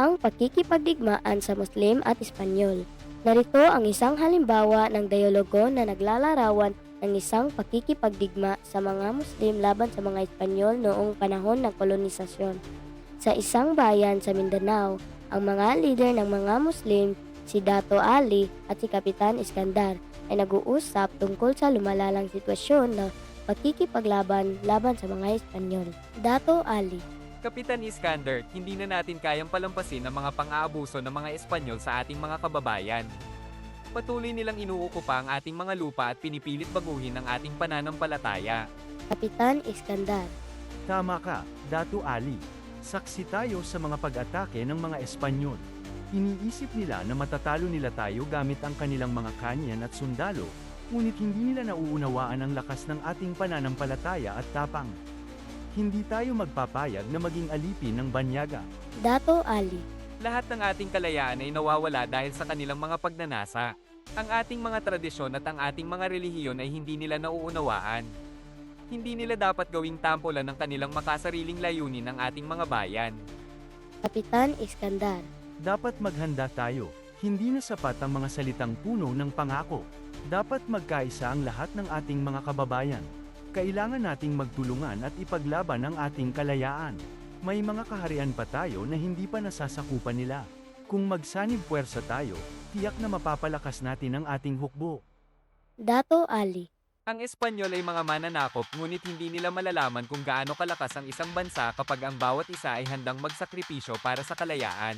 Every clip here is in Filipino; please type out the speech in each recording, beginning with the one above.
ang pagkikipagdigmaan sa Muslim at Espanyol. Narito ang isang halimbawa ng dialogo na naglalarawan ng isang pakikipagdigma sa mga Muslim laban sa mga Espanyol noong panahon ng kolonisasyon. Sa isang bayan sa Mindanao, ang mga lider ng mga Muslim, si Dato Ali at si Kapitan Iskandar, ay nag-uusap tungkol sa lumalalang sitwasyon na pakikipaglaban laban sa mga Espanyol. Dato Ali Kapitan Iskander, hindi na natin kayang palampasin ang mga pang-aabuso ng mga Espanyol sa ating mga kababayan. Patuloy nilang inuukupa ang ating mga lupa at pinipilit baguhin ang ating pananampalataya. Kapitan Iskandar Tama ka, Datu Ali. Saksi tayo sa mga pag-atake ng mga Espanyol. Iniisip nila na matatalo nila tayo gamit ang kanilang mga kanyan at sundalo, ngunit hindi nila nauunawaan ang lakas ng ating pananampalataya at tapang. Hindi tayo magpapayag na maging alipin ng banyaga. Dato Ali Lahat ng ating kalayaan ay nawawala dahil sa kanilang mga pagnanasa. Ang ating mga tradisyon at ang ating mga relihiyon ay hindi nila nauunawaan. Hindi nila dapat gawing tampulan ng kanilang makasariling layunin ng ating mga bayan. Kapitan Iskandar Dapat maghanda tayo. Hindi na sapat ang mga salitang puno ng pangako. Dapat magkaisa ang lahat ng ating mga kababayan. Kailangan nating magtulungan at ipaglaban ang ating kalayaan. May mga kaharian pa tayo na hindi pa nasasakupan nila. Kung magsanib puwersa tayo, tiyak na mapapalakas natin ang ating hukbo. Dato Ali Ang Espanyol ay mga mananakop ngunit hindi nila malalaman kung gaano kalakas ang isang bansa kapag ang bawat isa ay handang magsakripisyo para sa kalayaan.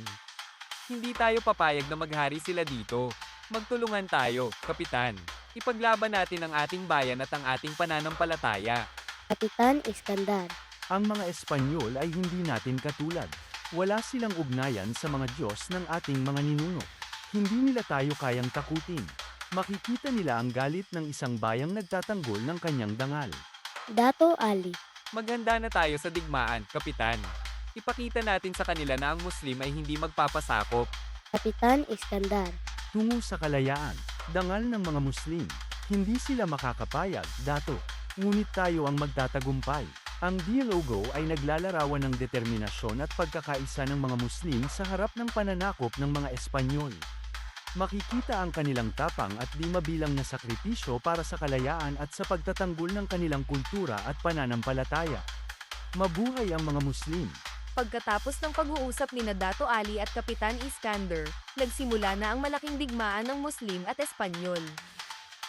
Hindi tayo papayag na maghari sila dito. Magtulungan tayo, Kapitan. Ipaglaban natin ang ating bayan at ang ating pananampalataya. Kapitan Iskandar Ang mga Espanyol ay hindi natin katulad. Wala silang ugnayan sa mga Diyos ng ating mga ninuno. Hindi nila tayo kayang takutin. Makikita nila ang galit ng isang bayang nagtatanggol ng kanyang dangal. Dato Ali Maghanda na tayo sa digmaan, Kapitan. Ipakita natin sa kanila na ang Muslim ay hindi magpapasakop. Kapitan Iskandar Tungo sa kalayaan, dangal ng mga Muslim. Hindi sila makakapayag, dato. Ngunit tayo ang magtatagumpay. Ang dialogo ay naglalarawan ng determinasyon at pagkakaisa ng mga Muslim sa harap ng pananakop ng mga Espanyol. Makikita ang kanilang tapang at di mabilang na sakripisyo para sa kalayaan at sa pagtatanggol ng kanilang kultura at pananampalataya. Mabuhay ang mga Muslim! Pagkatapos ng pag-uusap ni Dato Ali at Kapitan Iskander, nagsimula na ang malaking digmaan ng Muslim at Espanyol.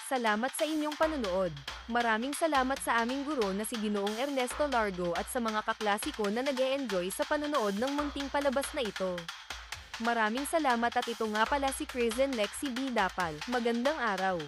Salamat sa inyong panunood. Maraming salamat sa aming guro na si Ginoong Ernesto Largo at sa mga kaklasiko na nag enjoy sa panunood ng munting palabas na ito. Maraming salamat at ito nga pala si Chris Lexi B. Dapal. Magandang araw!